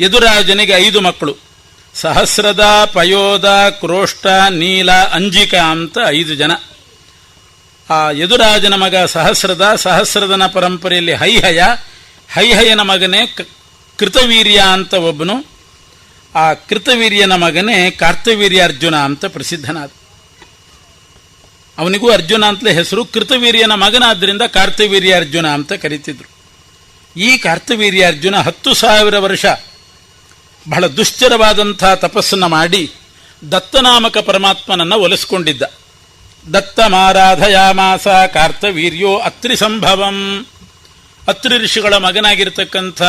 ಯದುರಾಜನಿಗೆ ಐದು ಮಕ್ಕಳು. ಸಹಸ್ರದ ಪಯೋದ ಕ್ರೋಷ್ಟ, ನೀಲ, ಅಂಜಿಕಾ ಅಂತ ಐದು ಜನ. ಆ ಯದುರಾಜನ ಮಗ ಸಹಸ್ರದ, ಸಹಸ್ರದನ ಪರಂಪರೆಯಲ್ಲಿ ಹೈಹಯ. ಹೈಹಯನ ಮಗನೇ ಕೃತವೀರ್ಯ ಅಂತ ಒಬ್ಬನು. ಆ ಕೃತವೀರ್ಯನ ಮಗನೇ ಕಾರ್ತವೀರ್ಯ ಅರ್ಜುನ ಅಂತ ಪ್ರಸಿದ್ಧನಾದ. ಅವನಿಗೂ ಅರ್ಜುನ ಅಂತಲೇ ಹೆಸರು. ಕೃತವೀರ್ಯನ ಮಗನಾದ್ದರಿಂದ ಕಾರ್ತವೀರ್ಯ ಅರ್ಜುನ ಅಂತ ಕರೀತಿದ್ರು. ಈ ಕಾರ್ತವೀರ್ಯ ಅರ್ಜುನ ಹತ್ತು ಸಾವಿರ ವರ್ಷ ಬಹಳ ದುಶ್ಚರವಾದಂಥ ತಪಸ್ಸನ್ನು ಮಾಡಿ ದತ್ತನಾಮಕ ಪರಮಾತ್ಮನನ್ನು ಒಲಿಸ್ಕೊಂಡಿದ್ದ. ದತ್ತ ಮಾರಾಧಯಾಮಾಸ ಕಾರ್ತವೀರ್ಯೋ ಅತ್ರಿ ಸಂಭವಂ. ಅತ್ರಿ ಋಷಿಗಳ ಮಗನಾಗಿರ್ತಕ್ಕಂಥ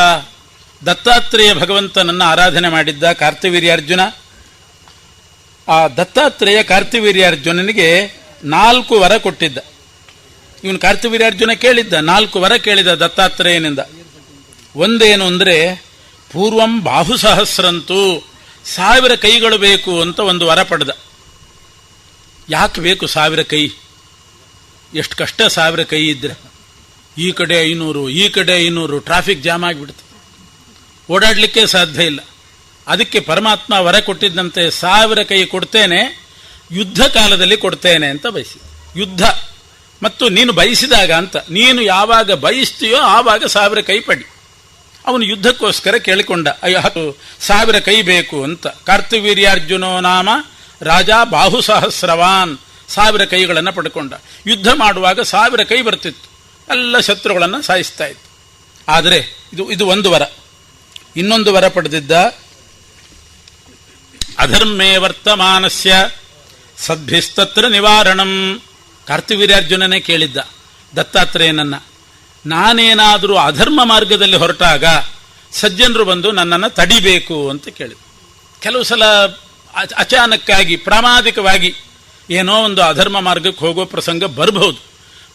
ದತ್ತಾತ್ರೇಯ ಭಗವಂತನನ್ನು ಆರಾಧನೆ ಮಾಡಿದ್ದ ಕಾರ್ತವೀರ್ಯ ಅರ್ಜುನ ಆ ದತ್ತಾತ್ರೇಯ ಕಾರ್ತವೀರ್ಯಾರ್ಜುನನಿಗೆ ನಾಲ್ಕು ವರ ಕೊಟ್ಟಿದ್ದ. ಇವನು ಕಾರ್ತವೀರ್ಯಾರ್ಜುನ ಕೇಳಿದ್ದ, ನಾಲ್ಕು ವರ ಕೇಳಿದ ದತ್ತಾತ್ರೇಯನಿಂದ. ಒಂದೇನು ಅಂದರೆ ಪೂರ್ವಂ ಬಾಹುಸಹಸ್ರಂತೂ ಸಾವಿರ ಕೈಗಳು ಬೇಕು ಅಂತ ಒಂದು ವರ ಪಡೆದ. ಯಾಕೆ ಬೇಕು ಸಾವಿರ ಕೈ? ಎಷ್ಟು ಕಷ್ಟ ಸಾವಿರ ಕೈ ಇದ್ರೆ. ಈ ಕಡೆ ಐನೂರು, ಈ ಕಡೆ ಐನೂರು ಟ್ರಾಫಿಕ್ ಜಾಮ್ ಆಗಿಬಿಡ್ತು. ಓಡಾಡಲಿಕ್ಕೆ ಸಾಧ್ಯ ಇಲ್ಲ. ಅದಕ್ಕೆ ಪರಮಾತ್ಮ ವರ ಕೊಟ್ಟಿದ್ದಂತೆ ಸಾವಿರ ಕೈ ಕೊಡ್ತೇನೆ, ಯುದ್ಧ ಕಾಲದಲ್ಲಿ ಕೊಡ್ತೇನೆ ಅಂತ ಬಯಸಿ. ಯುದ್ಧ. ಮತ್ತು ನೀನು ಬಯಸಿದಾಗ ಅಂತ, ನೀನು ಯಾವಾಗ ಬಯಸ್ತೀಯೋ ಆವಾಗ ಸಾವಿರ ಕೈ ಪಡಿ. ಅವನು ಯುದ್ಧಕ್ಕೋಸ್ಕರ ಕೇಳಿಕೊಂಡ, ಅಯ್ಯೋ, ಹತ್ತು ಸಾವಿರ ಕೈ ಬೇಕು ಅಂತ. ಕಾರ್ತವೀರ್ಯಾರ್ಜುನೋ ನಾಮ, ರಾಜ ಬಾಹು ಸಹಸ್ರವಾನ್ ಸಾವಿರ ಕೈಗಳನ್ನು ಪಡ್ಕೊಂಡ. ಯುದ್ಧ ಮಾಡುವಾಗ ಸಾವಿರ ಕೈ ಬರ್ತಿತ್ತು. ಎಲ್ಲ ಶತ್ರುಗಳನ್ನು ಸಾಯಿಸ್ತಾ ಇತ್ತು. ಆದರೆ, ಇದು ಇದು ಒಂದು ವರ. ಇನ್ನೊಂದು ವರ ಪಡೆದಿದ್ದ, ಅಧರ್ಮೇ ವರ್ತಮಾನಸ್ಯ ಸದ್ಭಿಸ್ತತ್ರ ನಿವಾರಣಂ. ಕಾರ್ತಿವೀರ್ಯಾರ್ಜುನನೇ ಕೇಳಿದ್ದ, ದತ್ತಾತ್ರೇಯನನ್ನ. ನಾನೇನಾದರೂ ಅಧರ್ಮ ಮಾರ್ಗದಲ್ಲಿ ಹೊರಟಾಗ ಸಜ್ಜನರು ಬಂದು ನನ್ನನ್ನು ತಡಿಬೇಕು ಅಂತ ಕೇಳಿದ ಕೆಲವು ಸಲ ಅಚ- ಅಚಾನಕ್ಕಾಗಿ ಪ್ರಾಮಾದಿಕವಾಗಿ ಏನೋ ಒಂದು ಅಧರ್ಮ ಮಾರ್ಗಕ್ಕೆ ಹೋಗೋ ಪ್ರಸಂಗ ಬರಬಹುದು.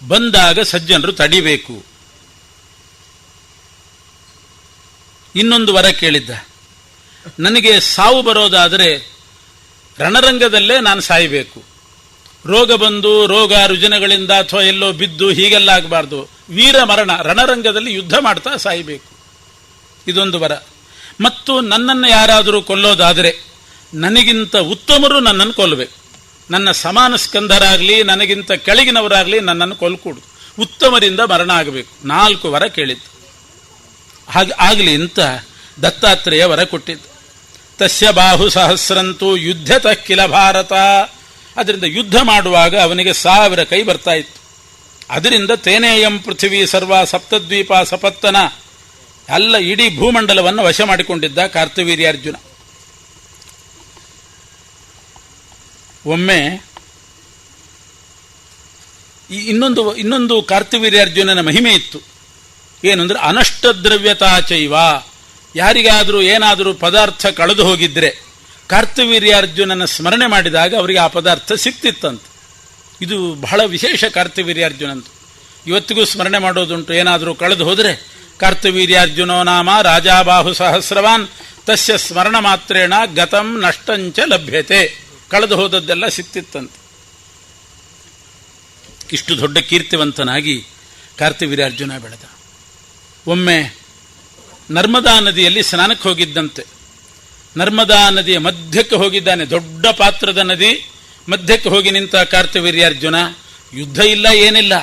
ಬಂದಾಗ ಸಜ್ಜನರು ತಡಿಬೇಕು. ಇನ್ನೊಂದು ವರ ಕೇಳಿದ್ದ. ನನಗೆ ಸಾವು ಬರೋದಾದರೆ ರಣರಂಗದಲ್ಲೇ ನಾನು ಸಾಯಬೇಕು. ರೋಗ ಬಂದು ರೋಗ ರುಜಿನಗಳಿಂದ ಅಥವಾ ಎಲ್ಲೋ ಬಿದ್ದು ಹೀಗೆಲ್ಲ ಆಗಬಾರ್ದು. ವೀರ ಮರಣ, ರಣರಂಗದಲ್ಲಿ ಯುದ್ಧ ಮಾಡ್ತಾ ಸಾಯಬೇಕು. ಇದೊಂದು ವರ. ಮತ್ತು ನನ್ನನ್ನು ಯಾರಾದರೂ ಕೊಲ್ಲೋದಾದರೆ ನನಗಿಂತ ಉತ್ತಮರು ನನ್ನನ್ನು ಕೊಲ್ಲಬೇಕು ನನ್ನ ಸಮಾನ ಸ್ಕಂಧರಾಗಲಿ ನನಗಿಂತ ಕೆಳಗಿನವರಾಗಲಿ ನನ್ನನ್ನು ಕೊಲ್ಕೂಡು. ಉತ್ತಮರಿಂದ ಮರಣ ಆಗಬೇಕು. ನಾಲ್ಕು ವರ ಕೇಳಿದ್ದು ಹಾಗೆ ಆಗಲಿ ಅಂತ ದತ್ತಾತ್ರೇಯ ವರ ಕೊಟ್ಟಿದ್ದು. ತಸ್ಯ ಬಾಹು ಸಹಸ್ರಂತೂ ಯುದ್ಧತ ಕಿಲ ಭಾರತ. ಅದರಿಂದ ಯುದ್ಧ ಮಾಡುವಾಗ ಅವನಿಗೆ ಸಾವಿರ ಕೈ ಬರ್ತಾ ಇತ್ತು. ಅದರಿಂದ ತೇನೇಯಂ ಪೃಥ್ವಿ ಸರ್ವ ಸಪ್ತದ್ವೀಪ ಸಪತ್ತನ ಎಲ್ಲ ಇಡೀ ಭೂಮಂಡಲವನ್ನು ವಶ ಮಾಡಿಕೊಂಡಿದ್ದ ಕಾರ್ತವೀರ್ಯಾರ್ಜುನ. ಒಮ್ಮೆ ಈ ಇನ್ನೊಂದು ಇನ್ನೊಂದು ಕಾರ್ತವೀರ್ಯಾರ್ಜುನನ ಮಹಿಮೆ ಇತ್ತು. ಏನಂದ್ರೆ ಅನಷ್ಟದ್ರವ್ಯತಾಚೈವ ಯಾರಿಗಾದರೂ ಏನಾದರೂ ಪದಾರ್ಥ ಕಳೆದು ಹೋಗಿದ್ರೆ ಕಾರ್ತವೀರ್ಯಾರ್ಜುನನ ಸ್ಮರಣೆ ಮಾಡಿದಾಗ ಅವರಿಗೆ ಆ ಪದಾರ್ಥ ಸಿಕ್ತಿತ್ತಂತೆ. ಇದು ಬಹಳ ವಿಶೇಷ ಕಾರ್ತವೀರ್ಯಾರ್ಜುನಂತು ಇವತ್ತಿಗೂ ಸ್ಮರಣೆ ಮಾಡೋದುಂಟು. ಏನಾದರೂ ಕಳೆದು ಹೋದರೆ ಕಾರ್ತವೀರ್ಯಾರ್ಜುನೋ ನಾಮ ರಾಜಾಬಾಹು ಸಹಸ್ರವಾನ್, ತಸ್ಯ ಸ್ಮರಣ ಮಾತ್ರೇಣ ಗತಂ ನಷ್ಟಂಚ ಲಭ್ಯತೆ. ಕಳೆದು ಹೋದದ್ದೆಲ್ಲ ಸಿಕ್ತಿತ್ತಂತೆ. ಇಷ್ಟು ದೊಡ್ಡ ಕೀರ್ತಿವಂತನಾಗಿ ಕಾರ್ತವೀರ್ಯಾರ್ಜುನ ಬೆಳೆದ. ಒಮ್ಮೆ ನರ್ಮದಾ ನದಿಯಲ್ಲಿ ಸ್ನಾನಕ್ಕೆ ಹೋಗಿದ್ದಂತೆ. ನರ್ಮದಾ ನದಿಯ ಮಧ್ಯಕ್ಕೆ ಹೋಗಿದ್ದಾನೆ ದೊಡ್ಡ ಪಾತ್ರದ ನದಿ. ಮಧ್ಯಕ್ಕೆ ಹೋಗಿ ನಿಂತ ಕಾರ್ತವೀರ್ಯಾರ್ಜುನ ಯುದ್ಧ ಇಲ್ಲ ಏನಿಲ್ಲ.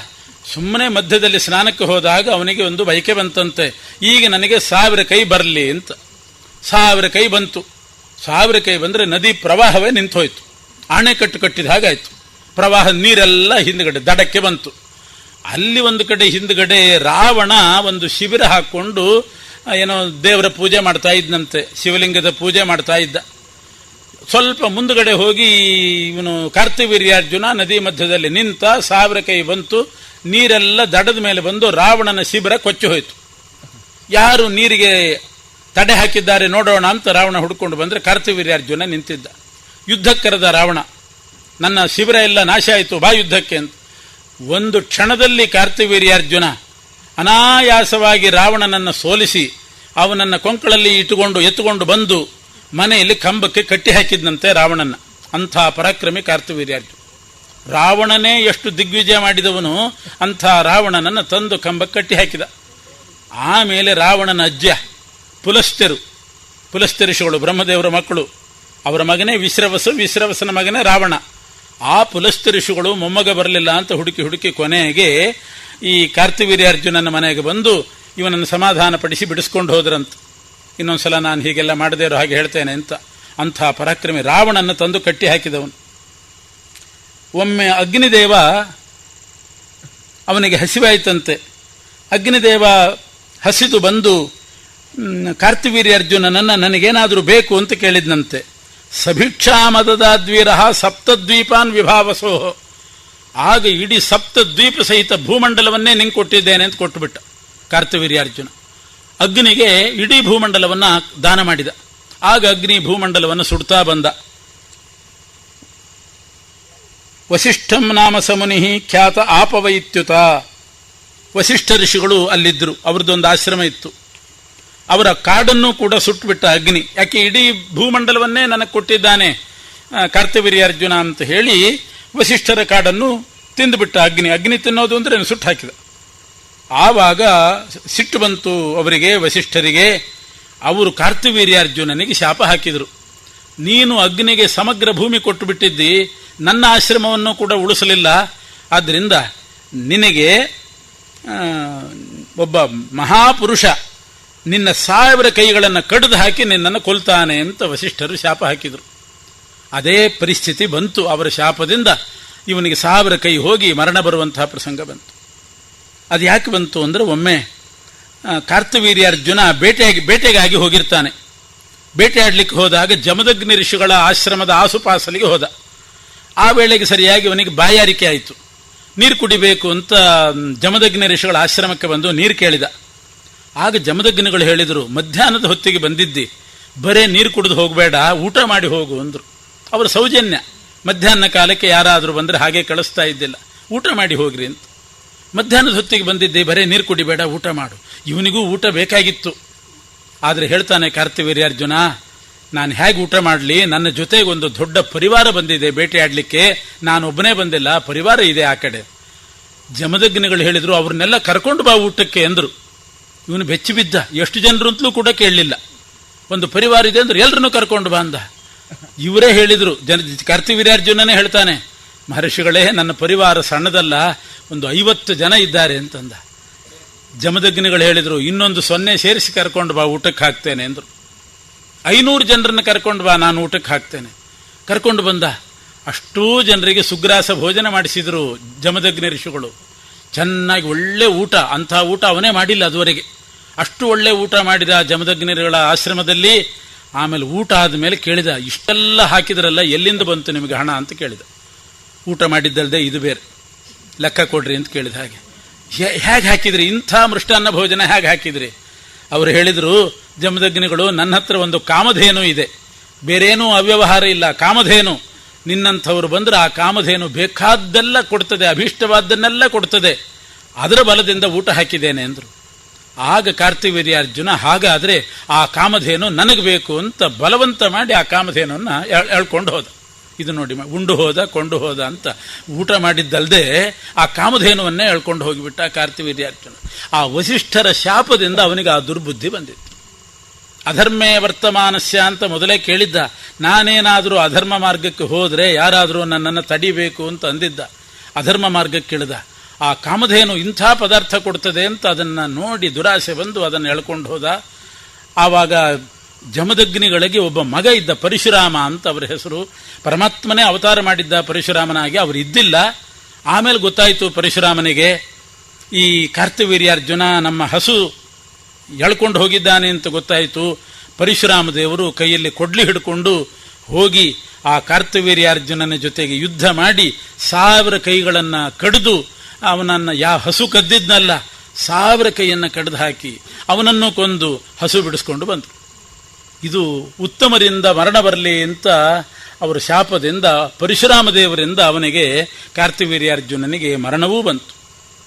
ಸುಮ್ಮನೆ ಮಧ್ಯದಲ್ಲಿ ಸ್ನಾನಕ್ಕೆ ಹೋದಾಗ ಅವನಿಗೆ ಒಂದು ಬಯಕೆ ಬಂತಂತೆ. ಈಗ ನನಗೆ ಸಾವಿರ ಕೈ ಬರಲಿ ಅಂತ. ಸಾವಿರ ಕೈ ಬಂತು. ಸಾವಿರ ಕೈ ಬಂದರೆ ನದಿ ಪ್ರವಾಹವೇ ನಿಂತೋಯ್ತು. ಅಣೆಕಟ್ಟು ಕಟ್ಟಿದ ಹಾಗಾಯಿತು ಪ್ರವಾಹ ನೀರೆಲ್ಲ ಹಿಂದ್ಗಡೆ ದಡಕ್ಕೆ ಬಂತು. ಅಲ್ಲಿ ಒಂದು ಕಡೆ ಹಿಂದ್ಗಡೆ ರಾವಣ ಒಂದು ಶಿಬಿರ ಹಾಕೊಂಡು ಆ, ಏನೋ ದೇವರ ಪೂಜೆ ಮಾಡ್ತಾ ಇದ್ದಂತೆ ಶಿವಲಿಂಗದ ಪೂಜೆ ಮಾಡ್ತಾ ಇದ್ದ. ಸ್ವಲ್ಪ ಮುಂದುಗಡೆ ಹೋಗಿ ಇವನು ಕಾರ್ತಿವೀರ್ಯಾರ್ಜುನ ನದಿ ಮಧ್ಯದಲ್ಲಿ ನಿಂತ ಸಾವಿರ ಕೈ ಬಂತು, ನೀರೆಲ್ಲ ದಡದ ಮೇಲೆ ಬಂದು ರಾವಣನ ಶಿಬಿರ ಕೊಚ್ಚಿ ಹೋಯಿತು. ಯಾರು ನೀರಿಗೆ ತಡೆ ಹಾಕಿದ್ದಾರೆ ನೋಡೋಣ ಅಂತ ರಾವಣ ಹುಡ್ಕೊಂಡು ಬಂದರೆ ಕಾರ್ತಿವೀರ್ಯಾರ್ಜುನ ನಿಂತಿದ್ದ. ಯುದ್ಧಕ್ಕರದ ಕರೆದ ರಾವಣ, ನನ್ನ ಶಿಬಿರ ಎಲ್ಲ ನಾಶ ಆಯಿತು, ಬಾ ಯುದ್ಧಕ್ಕೆ ಅಂತ. ಒಂದು ಕ್ಷಣದಲ್ಲಿ ಕಾರ್ತಿವೀರ್ಯಾರ್ಜುನ ಅನಾಯಾಸವಾಗಿ ರಾವಣನನ್ನು ಸೋಲಿಸಿ ಅವನನ್ನು ಕೊಂಕಳಲ್ಲಿ ಇಟ್ಟುಕೊಂಡು ಎತ್ತುಕೊಂಡು ಬಂದು ಮನೆಯಲ್ಲಿ ಕಂಬಕ್ಕೆ ಕಟ್ಟಿ ಹಾಕಿದ್ನಂತೆ ರಾವಣನ ಅಂಥ ಪರಾಕ್ರಮಿ ಕಾರ್ತವೀರ್ಯಾರ್ಜು ರಾವಣನೇ ಎಷ್ಟು ದಿಗ್ವಿಜಯ ಮಾಡಿದವನು ಅಂಥ ರಾವಣನನ್ನು ತಂದು ಕಂಬಕ್ಕೆ ಕಟ್ಟಿ ಹಾಕಿದ. ಆಮೇಲೆ ರಾವಣನ ಅಜ್ಜ ಪುಲಸ್ತ್ಯರು ಪುಲಸ್ತ್ಯ ಬ್ರಹ್ಮದೇವರ ಮಕ್ಕಳು, ಅವರ ಮಗನೇ ವಿಶ್ರವಸು, ವಿಶ್ರವಸನ ಮಗನೇ ರಾವಣ. ಆ ಪುಲಸ್ತ್ಯ ಮೊಮ್ಮಗ ಬರಲಿಲ್ಲ ಅಂತ ಹುಡುಕಿ ಹುಡುಕಿ ಕೊನೆಗೆ ಈ ಕಾರ್ತಿವೀರ್ಯಾರ್ಜುನನ ಮನೆಗೆ ಬಂದು ಇವನನ್ನು ಸಮಾಧಾನ ಪಡಿಸಿ ಬಿಡಿಸ್ಕೊಂಡು ಹೋದ್ರಂತ. ಇನ್ನೊಂದ್ಸಲ ನಾನು ಹೀಗೆಲ್ಲ ಮಾಡದೇ ಇರೋ ಹಾಗೆ ಹೇಳ್ತೇನೆ ಅಂತ ಅಂಥ ಪರಾಕ್ರಮಿ ರಾವಣನ್ನು ತಂದು ಕಟ್ಟಿ ಹಾಕಿದವನು. ಒಮ್ಮೆ ಅಗ್ನಿದೇವ ಅವನಿಗೆ ಹಸಿವಾಯಿತಂತೆ. ಅಗ್ನಿದೇವ ಹಸಿದು ಬಂದು ಮ್, ಕಾರ್ತಿವೀರ್ಯ ಅರ್ಜುನನನ್ನು ನನಗೇನಾದರೂ ಬೇಕು ಅಂತ ಕೇಳಿದ್ನಂತೆ. ಸಭಿಕ್ಷಾಮದದ್ವೀರ ಸಪ್ತದ್ವೀಪಾನ್ ವಿಭಾವಸೋ ಆಗ ಇಡೀ ಸಪ್ತದ್ವೀಪ ಸಹಿತ ಭೂಮಂಡಲವನ್ನೇ ನಿಂಗೆ ಕೊಟ್ಟಿದ್ದೇನೆ ಅಂತ ಕೊಟ್ಟುಬಿಟ್ಟ ಕಾರ್ತಿವೀರ್ಯಾರ್ಜುನ ಅಗ್ನಿಗೆ ಇಡೀ ಭೂಮಂಡಲವನ್ನು ದಾನ ಮಾಡಿದ. ಆಗ ಅಗ್ನಿ ಭೂಮಂಡಲವನ್ನು ಸುಡ್ತಾ ಬಂದ. ವಸಿಷ್ಠಂ ನಾಮ ಸಮುನಿ ಖ್ಯಾತ ಆಪವೈತ್ಯುತ ವಸಿಷ್ಠ ಋಷಿಗಳು ಅಲ್ಲಿದ್ದರು. ಅವ್ರದ್ದೊಂದು ಆಶ್ರಮ ಇತ್ತು. ಅವರ ಕಾಡನ್ನು ಕೂಡ ಸುಟ್ಟುಬಿಟ್ಟ ಅಗ್ನಿ. ಯಾಕೆ ಇಡೀ ಭೂಮಂಡಲವನ್ನೇ ನನಗೆ ಕೊಟ್ಟಿದ್ದಾನೆ ಕಾರ್ತಿವೀರ್ಯಾರ್ಜುನ ಅಂತ ಹೇಳಿ ವಸಿಷ್ಠರ ಕಾಡನ್ನು ತಿಂದುಬಿಟ್ಟ ಅಗ್ನಿ. ಅಗ್ನಿ ತಿನ್ನೋದು ಅಂದರೆ ಸುಟ್ಟು ಹಾಕಿದ. ಆವಾಗ ಸಿಟ್ಟು ಬಂತು ಅವರಿಗೆ, ವಸಿಷ್ಠರಿಗೆ. ಅವರು ಕಾರ್ತಿವೀರ್ಯಾರ್ಜುನನಿಗೆ ಶಾಪ ಹಾಕಿದರು. ನೀನು ಅಗ್ನಿಗೆ ಸಮಗ್ರ ಭೂಮಿ ಕೊಟ್ಟು ಬಿಟ್ಟಿದ್ದಿ, ನನ್ನ ಆಶ್ರಮವನ್ನು ಕೂಡ ಉಳಿಸಲಿಲ್ಲ. ಆದ್ದರಿಂದ ನಿನಗೆ ಒಬ್ಬ ಮಹಾಪುರುಷ ನಿನ್ನ ಸಾವಿರ ಕೈಗಳನ್ನು ಕಡಿದು ಹಾಕಿ ನಿನ್ನನ್ನು ಕೊಲ್ತಾನೆ ಅಂತ ವಸಿಷ್ಠರು ಶಾಪ ಹಾಕಿದರು. ಅದೇ ಪರಿಸ್ಥಿತಿ ಬಂತು. ಅವರ ಶಾಪದಿಂದ ಇವನಿಗೆ ಸಾವಿರ ಕೈ ಹೋಗಿ ಮರಣ ಬರುವಂತಹ ಪ್ರಸಂಗ ಬಂತು. ಅದು ಯಾಕೆ ಬಂತು ಅಂದರೆ ಒಮ್ಮೆ ಕಾರ್ತವೀರ್ಯ ಅರ್ಜುನ ಬೇಟೆಯಾಗಿ, ಬೇಟೆಗಾಗಿ ಹೋಗಿರ್ತಾನೆ. ಬೇಟೆಯಾಡಲಿಕ್ಕೆ ಹೋದಾಗ ಜಮದಗ್ನಿ ಋಷಿಗಳ ಆಶ್ರಮದ ಆಸುಪಾಸಲಿಗೆ ಹೋದ. ಆ ವೇಳೆಗೆ ಸರಿಯಾಗಿ ಅವನಿಗೆ ಬಾಯಾರಿಕೆ ಆಯಿತು. ನೀರು ಕುಡಿಬೇಕು ಅಂತ ಜಮದಗ್ನಿ ಋಷಿಗಳ ಆಶ್ರಮಕ್ಕೆ ಬಂದು ನೀರು ಕೇಳಿದ. ಆಗ ಜಮದಗ್ನಿಗಳು ಹೇಳಿದರು, ಮಧ್ಯಾಹ್ನದ ಹೊತ್ತಿಗೆ ಬಂದಿದ್ದಿ. ಬರೇ ನೀರು ಕುಡಿದು ಹೋಗಬೇಡ, ಊಟ ಮಾಡಿ ಹೋಗು ಅಂದರು. ಅವರ ಸೌಜನ್ಯ. ಮಧ್ಯಾಹ್ನ ಕಾಲಕ್ಕೆ ಯಾರಾದರೂ ಬಂದರೆ ಹಾಗೆ ಕಳಿಸ್ತಾ ಇದ್ದಿಲ್ಲ. ಊಟ ಮಾಡಿ ಹೋಗ್ರಿ ಅಂತ. ಮಧ್ಯಾಹ್ನದ ಹೊತ್ತಿಗೆ ಬಂದಿದ್ದೆ, ಬರೇ ನೀರು ಕುಡಿಬೇಡ, ಊಟ ಮಾಡು. ಇವನಿಗೂ ಊಟ ಬೇಕಾಗಿತ್ತು. ಆದರೆ ಹೇಳ್ತಾನೆ ಕಾರ್ತಿವೀರ್ಯಾರ್ಜುನ ನಾನು ಹೇಗೆ ಊಟ ಮಾಡಲಿ? ನನ್ನ ಜೊತೆಗೆ ಒಂದು ದೊಡ್ಡ ಪರಿವಾರ ಬಂದಿದೆ ಬೇಟೆಯಾಡಲಿಕ್ಕೆ ನಾನು ಒಬ್ಬನೇ ಬಂದಿಲ್ಲ, ಪರಿವಾರ ಇದೆ ಆ ಕಡೆ. ಜಮದಗ್ನಿಗಳು ಹೇಳಿದರು, ಅವ್ರನ್ನೆಲ್ಲ ಕರ್ಕೊಂಡು ಬಾ ಊಟಕ್ಕೆ, ಅಂದರು. ಇವನು ಬೆಚ್ಚಿ ಬಿದ್ದ ಎಷ್ಟು ಜನರು ಅಂತಲೂ ಕೂಡ ಕೇಳಲಿಲ್ಲ. ಒಂದು ಪರಿವಾರ ಇದೆ ಅಂದ್ರೆ ಎಲ್ಲರನ್ನೂ ಕರ್ಕೊಂಡು ಬಾ ಅಂದ. ಇವರೇ ಹೇಳಿದರು. ಜನ ಕಾರ್ತಿವೀರ್ಯಾರ್ಜುನನೇ ಹೇಳ್ತಾನೆ, ಮಹರ್ಷಿಗಳೇ, ನನ್ನ ಪರಿವಾರ ಸಣ್ಣದಲ್ಲ, ಒಂದು ಐವತ್ತು ಜನ ಇದ್ದಾರೆ ಅಂತಂದ. ಜಮದಗ್ನಿಗಳು ಹೇಳಿದರು, ಇನ್ನೊಂದು ಸೊನ್ನೆ ಸೇರಿಸಿ ಕರ್ಕೊಂಡು ಬಾ, ಊಟಕ್ಕೆ ಹಾಕ್ತೇನೆ ಅಂದರು. ಐನೂರು ಜನರನ್ನು ಕರ್ಕೊಂಡು ಬಾ, ನಾನು ಊಟಕ್ಕೆ ಹಾಕ್ತೇನೆ. ಕರ್ಕೊಂಡು ಬಂದ. ಅಷ್ಟೂ ಜನರಿಗೆ ಸುಗ್ರಾಸ ಭೋಜನ ಮಾಡಿಸಿದರು ಜಮದಗ್ನಿ ಋಷಿಗಳು. ಚೆನ್ನಾಗಿ ಒಳ್ಳೆ ಊಟ, ಅಂಥ ಊಟ ಅವನೇ ಮಾಡಿಲ್ಲ ಅದುವರೆಗೆ. ಅಷ್ಟು ಒಳ್ಳೆ ಊಟ ಮಾಡಿದ ಜಮದಗ್ನಿಗಳ ಆಶ್ರಮದಲ್ಲಿ ಆಮೇಲೆ ಊಟ ಆದಮೇಲೆ ಕೇಳಿದ, ಇಷ್ಟೆಲ್ಲ ಹಾಕಿದ್ರಲ್ಲ, ಎಲ್ಲಿಂದ ಬಂತು ನಿಮಗೆ ಹಣ ಅಂತ ಕೇಳಿದ. ಊಟ ಮಾಡಿದ್ದಲ್ಲದೆ ಇದು ಬೇರೆ. ಲೆಕ್ಕ ಕೊಡ್ರಿ ಅಂತ ಕೇಳಿದ ಹಾಗೆ. ಹೇಗೆ ಹಾಕಿದ್ರಿ? ಇಂಥ ಮೃಷ್ಟಾನ್ನ ಭೋಜನ ಹೇಗೆ ಹಾಕಿದ್ರಿ? ಅವರು ಹೇಳಿದರು, ಜಮದಗ್ನಿಗಳು, ನನ್ನ ಹತ್ರ ಒಂದು ಕಾಮಧೇನು ಇದೆ. ಬೇರೇನೂ ಅವ್ಯವಹಾರ ಇಲ್ಲ. ಕಾಮಧೇನು, ನಿನ್ನಂಥವ್ರು ಬಂದರೆ ಆ ಕಾಮಧೇನು ಬೇಕಾದ್ದೆಲ್ಲ ಕೊಡ್ತದೆ, ಅಭೀಷ್ಟವಾದ್ದನ್ನೆಲ್ಲ ಕೊಡ್ತದೆ. ಅದರ ಬಲದಿಂದ ಊಟ ಹಾಕಿದ್ದೇನೆ ಅಂದರು. ಆಗ ಕಾರ್ತಿವೀರ್ಯಾರ್ಜುನ ಹಾಗಾದರೆ ಆ ಕಾಮಧೇನು ನನಗೆ ಬೇಕು ಅಂತ ಬಲವಂತ ಮಾಡಿ ಆ ಕಾಮಧೇನನ್ನು ಎಳ್ಕೊಂಡು ಹೋದ. ಇದು ನೋಡಿ ಉಂಡು ಹೋದ, ಕೊಂಡು ಹೋದ ಅಂತ ಊಟ ಮಾಡಿದ್ದಲ್ಲದೆ ಆ ಕಾಮಧೇನುವನ್ನೇ ಎಳ್ಕೊಂಡು ಹೋಗಿಬಿಟ್ಟ ಕಾರ್ತಿವೀರ್ಯಾರ್ಜುನ. ಆ ವಸಿಷ್ಠರ ಶಾಪದಿಂದ ಅವನಿಗೆ ಆ ದುರ್ಬುದ್ಧಿ ಬಂದಿತ್ತು. ಅಧರ್ಮೇ ವರ್ತಮಾನಸ್ಯ ಅಂತ ಮೊದಲೇ ಕೇಳಿದ್ದ. ನಾನೇನಾದರೂ ಅಧರ್ಮ ಮಾರ್ಗಕ್ಕೆ ಹೋದರೆ ಯಾರಾದರೂ ನನ್ನನ್ನು ತಡಿಬೇಕು ಅಂತ ಅಂದಿದ್ದ. ಅಧರ್ಮ ಮಾರ್ಗಕ್ಕೆ ಇಳಿದ ಆ ಕಾಮಧೇನು ಇಂಥ ಪದಾರ್ಥ ಕೊಡ್ತದೆ ಅಂತ ಅದನ್ನು ನೋಡಿ ದುರಾಸೆ ಬಂದು ಅದನ್ನು ಎಳ್ಕೊಂಡು ಹೋದ. ಆವಾಗ ಜಮದಗ್ನಿಗಳಿಗೆ ಒಬ್ಬ ಮಗ ಇದ್ದ ಪರಶುರಾಮ ಅಂತ ಅವರ ಹೆಸರು. ಪರಮಾತ್ಮನೇ ಅವತಾರ ಮಾಡಿದ್ದ ಪರಶುರಾಮನಾಗಿ ಅವರು ಇದ್ದಿಲ್ಲ. ಆಮೇಲೆ ಗೊತ್ತಾಯಿತು ಪರಶುರಾಮನಿಗೆ, ಈ ಕಾರ್ತಿವೀರ್ಯಾರ್ಜುನ ನಮ್ಮ ಹಸು ಎಳ್ಕೊಂಡು ಹೋಗಿದ್ದಾನೆ ಅಂತ ಗೊತ್ತಾಯಿತು. ಪರಶುರಾಮ ದೇವರು ಕೈಯಲ್ಲಿ ಕೊಡ್ಲಿ ಹಿಡ್ಕೊಂಡು ಹೋಗಿ ಆ ಕಾರ್ತಿವೀರ್ಯಾರ್ಜುನನ ಜೊತೆಗೆ ಯುದ್ಧ ಮಾಡಿ ಸಾವಿರ ಕೈಗಳನ್ನು ಕಡಿದು ಅವನನ್ನು ಯಾ ಹಸು ಕದ್ದಿದ್ನಲ್ಲ, ಸಾವಿರ ಕೈಯನ್ನು ಕಡ್ದು ಹಾಕಿ ಅವನನ್ನು ಕೊಂದು ಹಸು ಬಿಡಿಸ್ಕೊಂಡು ಬಂತು ಇದು ಉತ್ತಮರಿಂದ ಮರಣ ಬರಲಿ ಅಂತ ಅವರ ಶಾಪದಿಂದ, ಪರಶುರಾಮ ದೇವರಿಂದ ಅವನಿಗೆ ಕಾರ್ತಿವೀರ್ಯಾರ್ಜುನನಿಗೆ ಮರಣವೂ ಬಂತು.